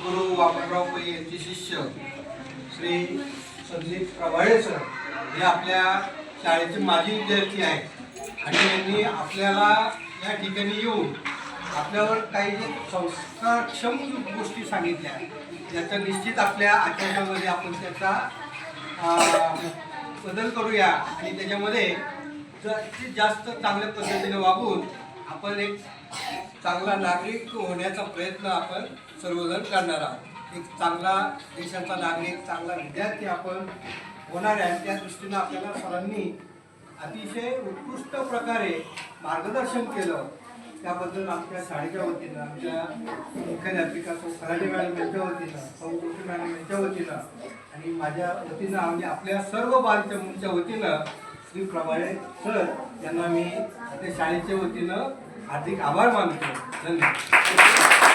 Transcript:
गुरु वामनराव पै यांचे शिष्य श्री संदीप प्रभाळे सर हे आपल्या शाळेचे माजी विद्यार्थी आहेत. आणि त्यांनी आपल्याला या ठिकाणी येऊन आपल्यावर काही जे संस्कारक्षम गोष्टी सांगितल्या याचा निश्चित आपल्या आचरणामध्ये आपण त्याचा बदल करूया. आणि त्याच्यामध्ये जास्तीत जास्त चांगल्या पद्धतीने वागून आपण एक चांगला नागरिक होण्याचा प्रयत्न आपण सर्वजण करणार आहोत. एक चांगला देशाचा नागरिक चांगला विद्यार्थी आपण होणार आहे. आणि त्या दृष्टीनं आपल्याला सरांनी अतिशय उत्कृष्ट प्रकारे मार्गदर्शन केलं. त्याबद्दल आमच्या शाळेच्या वतीनं आमच्या मुख्याध्यापिका सौ खराडे मॅडम यांच्या वतीनं सौ जोशी मॅडम यांच्या वतीनं आणि माझ्या वतीनं आम्ही आपल्या सर्व बालचमूंच्या वतीनं श्री प्रभाळे सर यांना मी आपल्या शाळेच्या वतीनं હાર્દિક આભાર માનું છું ધન્યવાદ